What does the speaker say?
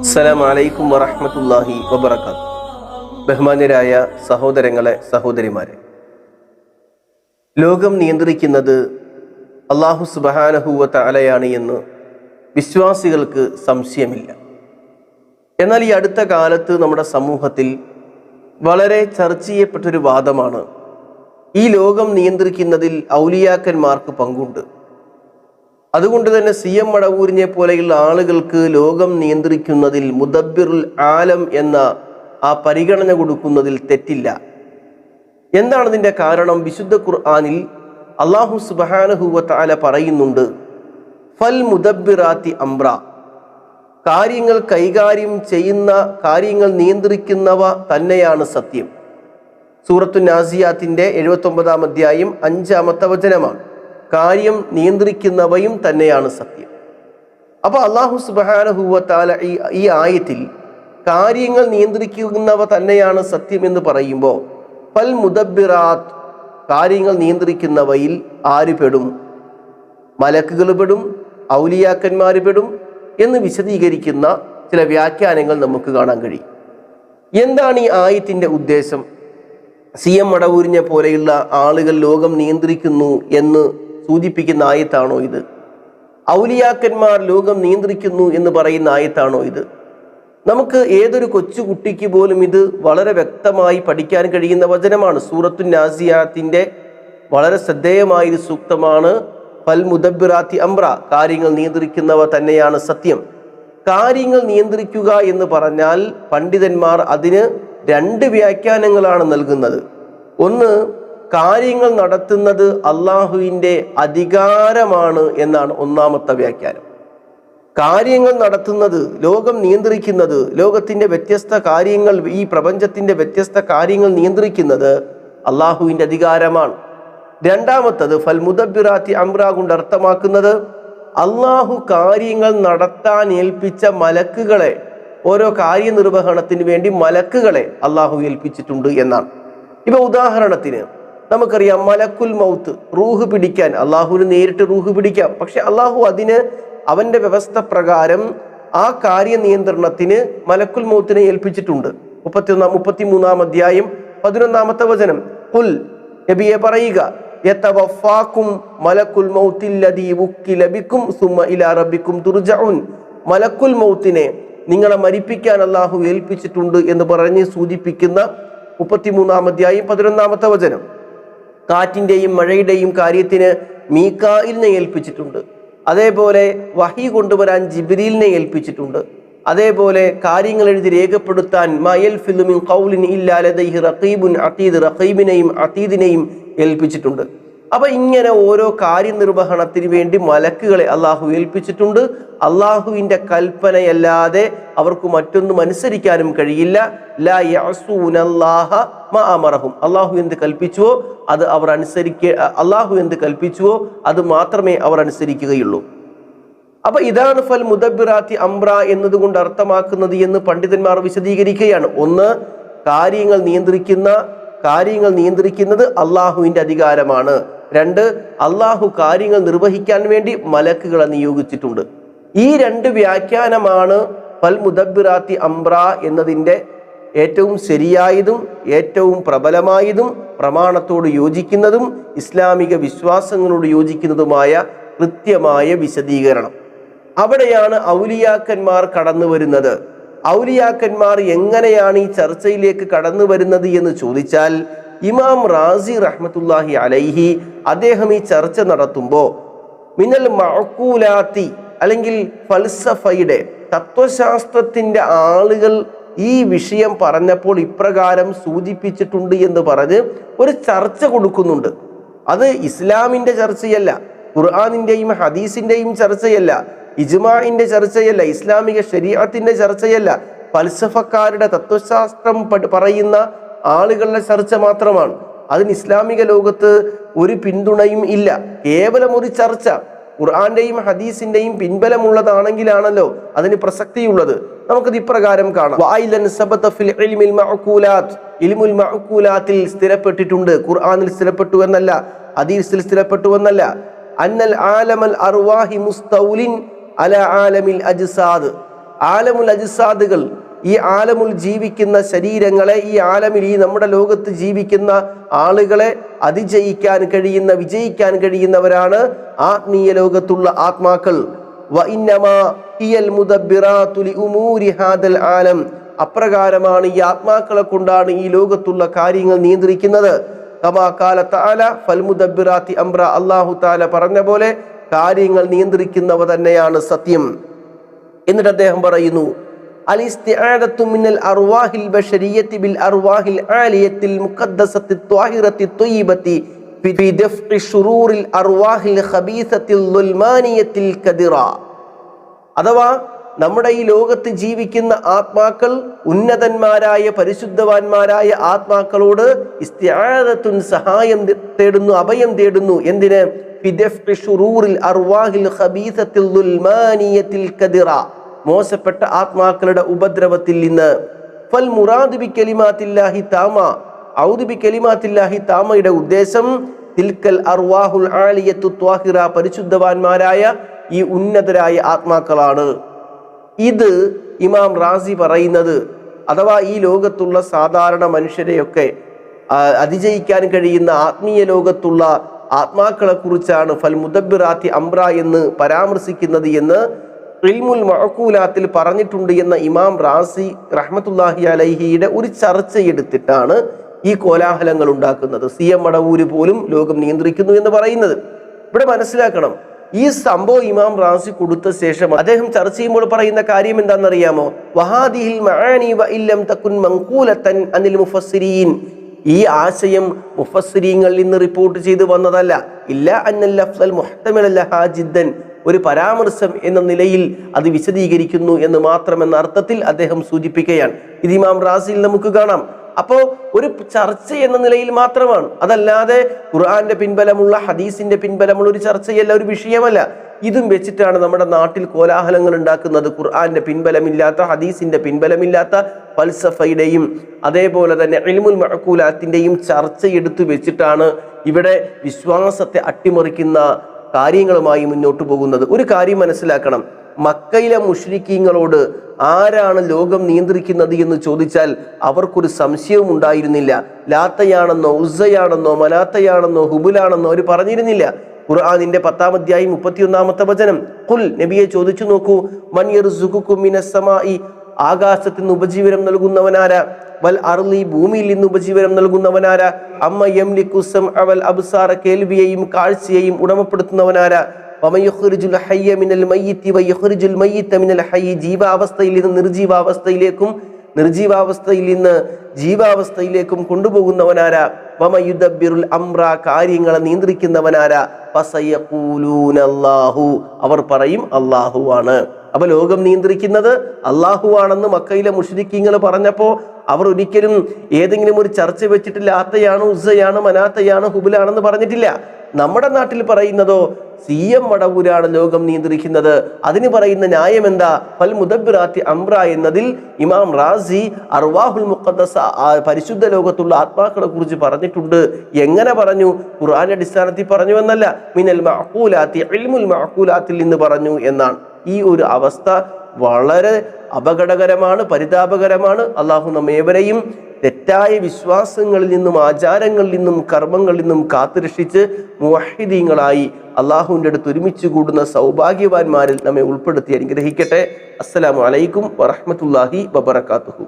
അസ്സലാമു വലൈക്കും വറഹ്മത്തുള്ളാഹി വബറകാത്ത് ബഹുമാന്യരായ സഹോദരങ്ങളെ സഹോദരിമാരെ. ലോകം നിയന്ത്രിക്കുന്നത് അള്ളാഹു സുബഹാനഹുവ തലയാണ് എന്ന് വിശ്വാസികൾക്ക് സംശയമില്ല. എന്നാൽ ഈ അടുത്ത കാലത്ത് നമ്മുടെ സമൂഹത്തിൽ വളരെ ചർച്ച ചെയ്യപ്പെട്ടൊരു വാദമാണ് ഈ ലോകം നിയന്ത്രിക്കുന്നതിൽ ഔലിയാക്കന്മാർക്ക് പങ്കുണ്ട്. അതുകൊണ്ട് തന്നെ സി എം മടവൂരിനെ പോലെയുള്ള ആളുകൾക്ക് ലോകം നിയന്ത്രിക്കുന്നതിൽ മുദബ്ബിറുൽ ആലം എന്ന ആ പരിഗണന കൊടുക്കുന്നതിൽ തെറ്റില്ല. എന്താണ് ഇതിന്റെ കാരണം? വിശുദ്ധ ഖുർആാനിൽ അള്ളാഹു സുബാനഹുവ പറയുന്നുണ്ട് ഫൽ മുദബിറാത്തി അംബ്ര കാര്യങ്ങൾ കൈകാര്യം ചെയ്യുന്ന കാര്യങ്ങൾ നിയന്ത്രിക്കുന്നവ തന്നെയാണ് സത്യം. സൂറത്തു നാസിയാത്തിന്റെ എഴുപത്തൊമ്പതാം അധ്യായം അഞ്ചാമത്തെ വചനമാണ്. കാര്യം നിയന്ത്രിക്കുന്നവയും തന്നെയാണ് സത്യം. അപ്പോൾ അള്ളാഹു സുബാനഹുവത്താല ഈ ഈ ആയത്തിൽ കാര്യങ്ങൾ നിയന്ത്രിക്കുന്നവ തന്നെയാണ് സത്യം എന്ന് പറയുമ്പോൾ ഫൽ മുദബിറാത്ത് കാര്യങ്ങൾ നിയന്ത്രിക്കുന്നവയിൽ ആര് പെടും? മലക്കുകൾ പെടും ഔലിയാക്കന്മാർ പെടും എന്ന് വിശദീകരിക്കുന്ന ചില വ്യാഖ്യാനങ്ങൾ നമുക്ക് കാണാൻ കഴിയും. എന്താണ് ഈ ആയത്തിന്റെ ഉദ്ദേശം? സി എം മടവൂരിനെ പോലെയുള്ള ആളുകൾ ലോകം നിയന്ത്രിക്കുന്നു എന്ന് സൂചിപ്പിക്കുന്ന ആയത്താണോ ഇത്? ഔലിയാക്കന്മാർ ലോകം നിയന്ത്രിക്കുന്നു എന്ന് പറയുന്ന ആയത്താണോ ഇത്? നമുക്ക് ഏതൊരു കൊച്ചുകുട്ടിക്ക് പോലും ഇത് വളരെ വ്യക്തമായി പഠിക്കാൻ കഴിയുന്ന വചനമാണ്. സൂറത്തു നാസിയാത്തിന്റെ വളരെ ശ്രദ്ധേയമായ ഒരു സൂക്തമാണ്. ഫൽ മുദബിറാത്തി അംബ്ര കാര്യങ്ങൾ നിയന്ത്രിക്കുന്നവ തന്നെയാണ് സത്യം. കാര്യങ്ങൾ നിയന്ത്രിക്കുക എന്ന് പറഞ്ഞാൽ പണ്ഡിതന്മാർ അതിന് രണ്ട് വ്യാഖ്യാനങ്ങളാണ് നൽകുന്നത്. ഒന്ന് കാര്യങ്ങൾ നടത്തുന്നത് അള്ളാഹുവിന്റെ അധികാരമാണ് എന്നാണ് ഒന്നാമത്തെ വ്യാഖ്യാനം. കാര്യങ്ങൾ നടത്തുന്നത് ലോകം നിയന്ത്രിക്കുന്നത് ലോകത്തിന്റെ വ്യത്യസ്ത കാര്യങ്ങൾ ഈ പ്രപഞ്ചത്തിന്റെ വ്യത്യസ്ത കാര്യങ്ങൾ നിയന്ത്രിക്കുന്നത് അള്ളാഹുവിന്റെ അധികാരമാണ്. രണ്ടാമത്തത് ഫൽ മുദബിറാത്തി അമ്ര കൊണ്ട് അർത്ഥമാക്കുന്നത് അള്ളാഹു കാര്യങ്ങൾ നടത്താൻ ഏൽപ്പിച്ച മലക്കുകളെ ഓരോ കാര്യനിർവഹണത്തിന് വേണ്ടി മലക്കുകളെ അള്ളാഹു ഏൽപ്പിച്ചിട്ടുണ്ട് എന്നാണ്. ഇപ്പൊ ഉദാഹരണത്തിന് നമുക്കറിയാം മലക്കുൽ മൗത്ത് റൂഹ് പിടിക്കാൻ. അള്ളാഹുവിന് നേരിട്ട് റൂഹ് പിടിക്കാം. പക്ഷെ അള്ളാഹു അതിന് അവന്റെ വ്യവസ്ഥ പ്രകാരം ആ കാര്യനിയന്ത്രണത്തിന് മലക്കുൽ മൗത്തിനെ ഏൽപ്പിച്ചിട്ടുണ്ട്. മുപ്പത്തിയൊന്നാം മുപ്പത്തിമൂന്നാം അധ്യായം പതിനൊന്നാമത്തെ വചനം. കുൽ നബിയെ പറയുക മൗത്തിനെ നിങ്ങളെ മരിപ്പിക്കാൻ അള്ളാഹു ഏൽപ്പിച്ചിട്ടുണ്ട് എന്ന് പറഞ്ഞ് സൂചിപ്പിക്കുന്ന മുപ്പത്തിമൂന്നാം അധ്യായം പതിനൊന്നാമത്തെ വചനം. കാറ്റിന്റെയും മഴയുടെയും കാര്യത്തിന് മീക്കായിലിനെ ഏൽപ്പിച്ചിട്ടുണ്ട്. അതേപോലെ വഹി കൊണ്ടുവരാൻ ജിബ്രീലിനെ ഏൽപ്പിച്ചിട്ടുണ്ട്. അതേപോലെ കാര്യങ്ങൾ എഴുതി രേഖപ്പെടുത്താൻ മയൽ ഫിലുമിൻ കൗലിൻ ഇല്ലാലദൈഹി റഖീബുൻ അത്തീദ് റഖീബിനെയും അത്തീദിനെയും ഏൽപ്പിച്ചിട്ടുണ്ട്. അപ്പൊ ഇങ്ങനെ ഓരോ കാര്യനിർവഹണത്തിന് വേണ്ടി മലക്കുകളെ അള്ളാഹു ഏൽപ്പിച്ചിട്ടുണ്ട്. അള്ളാഹുവിന്റെ കൽപ്പനയല്ലാതെ അവർക്ക് മറ്റൊന്നും അനുസരിക്കാനും കഴിയില്ല. ലാ അള്ളാഹു എന്ത് കൽപ്പിച്ചുവോ അത് അവർ അനുസരിക്ക അള്ളാഹു എന്ത് കൽപ്പിച്ചുവോ അത് മാത്രമേ അവർ അനുസരിക്കുകയുള്ളൂ. അപ്പൊ ഇതാണ് ഫൽ മുദബിറാത്തി അംബ്ര എന്നതുകൊണ്ട് അർത്ഥമാക്കുന്നത് എന്ന് പണ്ഡിതന്മാർ വിശദീകരിക്കുകയാണ്. ഒന്ന് കാര്യങ്ങൾ നിയന്ത്രിക്കുന്ന കാര്യങ്ങൾ നിയന്ത്രിക്കുന്നത് അള്ളാഹുവിന്റെ അധികാരമാണ്. രണ്ട് അള്ളാഹു കാര്യങ്ങൾ നിർവഹിക്കാൻ വേണ്ടി മലക്കുകളെ നിയോഗിച്ചിട്ടുണ്ട്. ഈ രണ്ട് വ്യാഖ്യാനമാണ് ഫൽ മുദബിറാത്തി അംബ്ര എന്നതിന്റെ ഏറ്റവും ശരിയായതും ഏറ്റവും പ്രബലമായതും പ്രമാണത്തോട് യോജിക്കുന്നതും ഇസ്ലാമിക വിശ്വാസങ്ങളോട് യോജിക്കുന്നതുമായ കൃത്യമായ വിശദീകരണം. അവിടെയാണ് ഔലിയാക്കന്മാർ കടന്നു വരുന്നത്. ഔലിയാക്കന്മാർ എങ്ങനെയാണ് ഈ ചർച്ചയിലേക്ക് കടന്നു വരുന്നത് എന്ന് ചോദിച്ചാൽ ഇമാം റാസി റഹ്മത്തുല്ലാഹി അലൈഹി അദ്ദേഹം ഈ ചർച്ച നടത്തുമ്പോൾ മിനൽ മഅക്കൂലാത്തി അല്ലെങ്കിൽ ഫൽസഫയുടെ തത്വശാസ്ത്രത്തിന്റെ ആളുകൾ ഈ വിഷയം പറഞ്ഞപ്പോൾ ഇപ്രകാരം സൂചിപ്പിച്ചിട്ടുണ്ട് എന്ന് പറഞ്ഞ് ഒരു ചർച്ച കൊടുക്കുന്നുണ്ട്. അത് ഇസ്ലാമിന്റെ ചർച്ചയല്ല ഖുർആാനിന്റെയും ഹദീസിന്റെയും ചർച്ചയല്ല ഇജ്മാഇന്റെ ചർച്ചയല്ല ഇസ്ലാമിക ശരീഅത്തിന്റെ ചർച്ചയല്ല ഫൽസഫക്കാരുടെ തത്വശാസ്ത്രം പറയുന്ന ആളുകളുടെ ചർച്ച മാത്രമാണ്. അതിന് ഇസ്ലാമിക ലോകത്ത് ഒരു പിന്തുണയും ഇല്ല. കേവലം ഒരു ചർച്ച. ഖുർആാന്റെയും ഹദീസിന്റെയും പിൻബലമുള്ളതാണെങ്കിലാണല്ലോ അതിന് പ്രസക്തിയുള്ളത്. നമുക്കത് ഇപ്രകാരം കാണാം. ഇൽമിൽ സ്ഥിരപ്പെട്ടിട്ടുണ്ട്. ഖുർആനിൽ സ്ഥിരപ്പെട്ടു എന്നല്ല ഹദീസിൽ സ്ഥിരപ്പെട്ടു എന്നല്ല. അന്നൽ ആലമൽ അർവാഹി മുസ്തൗലിൻ അല ആലമിൽ അജ്സാദ്. ആലമുൽ അജിസാദുകൾ ഈ ആലമുൽ ജീവിക്കുന്ന ശരീരങ്ങളെ ഈ ആലമിൽ ഈ നമ്മുടെ ലോകത്ത് ജീവിക്കുന്ന ആളുകളെ അതിജയിക്കാൻ കഴിയുന്ന വിജയിക്കാൻ കഴിയുന്നവരാണ് ആത്മീയ ലോകത്തുള്ള ആത്മാക്കൾ. ആലം. അപ്രകാരമാണ് ഈ ആത്മാക്കളെ കൊണ്ടാണ് ഈ ലോകത്തുള്ള കാര്യങ്ങൾ നിയന്ത്രിക്കുന്നത്. അള്ളാഹു താല പറഞ്ഞ പോലെ കാര്യങ്ങൾ നിയന്ത്രിക്കുന്നവ തന്നെയാണ് സത്യം. എന്നിട്ട് അദ്ദേഹം പറയുന്നു الاستعاذة من الأرواح البشرية بالأرواح العالية المقدسة الطاهرة الطيبة في في دفع شرور الأرواح الخبيثة الظلمانية الكدرة അഥവാ നമ്മുടെ ഈ ലോകത്ത് ജീവിക്കുന്ന ആത്മാക്കൾ ഉന്നതന്മാരായ പരിശുദ്ധവാന്മാരായ ആത്മാക്കളോട് ഇസ്തിആദത്തുൻ സഹായം തേടുന്നു അഭയം തേടുന്നു എന്തിന് മോശപ്പെട്ട ആത്മാക്കളുടെ ഉപദ്രവത്തിൽ നിന്ന് ഫൽ മുറാദ് ബി കലിമാത്തില്ലാഹി താമ. ഔദ് ബി കലിമാത്തില്ലാഹി താമയുടെ ഉദ്ദേശം തിൽക്കൽ അർവാഹുൽ ആലിയത്തു ത്വാഹിറ പരിശുദ്ധവാന്മാരായ ഈ ഉന്നതരായ ആത്മാക്കളാണ്. ഇത് ഇമാം റാസി പറയുന്നത്. അഥവാ ഈ ലോകത്തുള്ള സാധാരണ മനുഷ്യരെയൊക്കെ അതിജയിക്കാൻ കഴിയുന്ന ആത്മീയ ലോകത്തുള്ള ആത്മാക്കളെ കുറിച്ചാണ് ഫൽ മുദബിറാത്തി അംബ്ര എന്ന് പരാമർശിക്കുന്നത് എന്ന് ഇൽമുൽ മഅക്കൂലാത്തിൽ പറഞ്ഞിട്ടുണ്ട് എന്ന ഇമാം റാസി റഹ്മത്തുല്ലാഹി അലൈഹിയുടെ ഒരു ചർച്ചയെടുത്തിട്ടാണ് ഈ കോലാഹലങ്ങൾ ഉണ്ടാക്കുന്നത്. സി എം മടവൂര് പോലും ലോകം നിയന്ത്രിക്കുന്നു എന്ന് പറയുന്നത്. ഇവിടെ മനസ്സിലാക്കണം ഈ സംഭവം ഇമാം റാസി കൊടുത്ത ശേഷം അദ്ദേഹം ചർച്ച ചെയ്യുമ്പോൾ പറയുന്ന കാര്യം എന്താണെന്നറിയാമോ? ഈ ആശയം മുഫസ്സിരീങ്ങളിൽ നിന്ന് റിപ്പോർട്ട് ചെയ്തു വന്നതല്ല. ഇല്ല അന്നൽ ഹാജിദ്ദൻ. ഒരു പരാമർശം എന്ന നിലയിൽ അത് വിശദീകരിക്കുന്നു എന്ന് മാത്രം എന്ന അർത്ഥത്തിൽ അദ്ദേഹം സൂചിപ്പിക്കുകയാണ്. ഇത് ഇമാം റാസിയിൽ നമുക്ക് കാണാം. അപ്പോ ഒരു ചർച്ച എന്ന നിലയിൽ മാത്രമാണ്. അതല്ലാതെ ഖുർആന്റെ പിൻബലമുള്ള ഹദീസിന്റെ പിൻബലമുള്ള ഒരു ചർച്ചയല്ല ഒരു വിഷയമല്ല. ഇതും വെച്ചിട്ടാണ് നമ്മുടെ നാട്ടിൽ കോലാഹലങ്ങൾ ഉണ്ടാക്കുന്നത്. ഖുർആന്റെ പിൻബലമില്ലാത്ത ഹദീസിന്റെ പിൻബലമില്ലാത്ത ഫൽസഫയുടെയും അതേപോലെ തന്നെ മഅക്കൂലാത്തിന്റെയും ചർച്ച എടുത്തു വെച്ചിട്ടാണ് ഇവിടെ വിശ്വാസത്തെ അട്ടിമറിക്കുന്ന കാര്യങ്ങളുമായി മുന്നോട്ട് പോകുന്നത്. ഒരു കാര്യം മനസ്സിലാക്കണം. മക്കയിലെ മുഷ്രിക്കീങ്ങളോട് ആരാണ് ലോകം നിയന്ത്രിക്കുന്നത് എന്ന് ചോദിച്ചാൽ അവർക്കൊരു സംശയവും ഉണ്ടായിരുന്നില്ല. ലാത്തയാണെന്നോ ഉസയാണെന്നോ മനാത്തയാണെന്നോ ഹുബുലാണെന്നോ അവർ പറഞ്ഞിരുന്നില്ല. ഖുർആാനിന്റെ പത്താം അധ്യായം മുപ്പത്തിയൊന്നാമത്തെ വചനം. കുൽ നബിയെ ചോദിച്ചു നോക്കൂ. മൻ നിന്ന് ഉപജീവനം നൽകുന്നവനാര? വൽ അർലി ഭൂമിയിൽ നിന്ന് ഉപജീവനം നൽകുന്നവനാര? അമ്മ എം ലിക്കുസം അവൽ അബ്സാറ കേൾവിയെയും കാഴ്ചയെയും ഉടമപ്പെടുത്തുന്നവനാര? ജീവാവസ്ഥയിൽ നിന്ന് നിർജീവാവസ്ഥയിലേക്കും നിർജീവാവസ്ഥയിൽ നിന്ന് ജീവാവസ്ഥയിലേക്കും കൊണ്ടുപോകുന്നവനാരാ? വമയുദബ്ബിറുൽ അമ്ര കാര്യങ്ങളെ നിയന്ത്രിക്കുന്നവനാരാ? അവർ പറയും അള്ളാഹു ആണ് അപ്പൊ ലോകം നിയന്ത്രിക്കുന്നത് അള്ളാഹു ആണെന്ന് മക്കയിലെ മുഷരിക്കിങ്ങൾ പറഞ്ഞപ്പോൾ അവർ ഒരിക്കലും ഏതെങ്കിലും ഒരു ചർച്ച വെച്ചിട്ടില്ല ആത്തയാണ് ഉസയാണ് മനാത്തയാണ് ഹുബിലാണെന്ന് പറഞ്ഞിട്ടില്ല. നമ്മുടെ നാട്ടിൽ പറയുന്നതോ സി എം മടവൂരാണ് ലോകം നിയന്ത്രിക്കുന്നത്. അതിന് പറയുന്ന ന്യായം എന്താ ഫൽ മുദബിറാത്തി അംറ എന്നതിൽ ഇമാം റാസി അർവാഹുൽ മുഖദ്ദസ പരിശുദ്ധ ലോകത്തുള്ള ആത്മാക്കളെ കുറിച്ച് പറഞ്ഞിട്ടുണ്ട്. എങ്ങനെ പറഞ്ഞു? ഖുർആൻ അടിസ്ഥാനത്തിൽ പറഞ്ഞു എന്നല്ല. മിനൽ മഅഖൂലാത്തി ഇൽമുൽ മഅഖൂലാത്തിൽ നിന്ന് പറഞ്ഞു എന്നാണ്. ഈ ഒരു അവസ്ഥ വളരെ അപകടകരമാണ് പരിതാപകരമാണ്. അള്ളാഹു നമ്മേവരെയും തെറ്റായ വിശ്വാസങ്ങളിൽ നിന്നും ആചാരങ്ങളിൽ നിന്നും കർമ്മങ്ങളിൽ നിന്നും കാത്തുരക്ഷിച്ച് മുഹിദീങ്ങളായി അള്ളാഹുവിന്റെ അടുത്ത് ഒരുമിച്ച് കൂടുന്ന സൗഭാഗ്യവാന്മാരിൽ നമ്മെ ഉൾപ്പെടുത്തി അനുഗ്രഹിക്കട്ടെ. അസ്സലാമു അലൈക്കും വറഹ്മത്തുള്ളാഹി വബറകാതുഹു.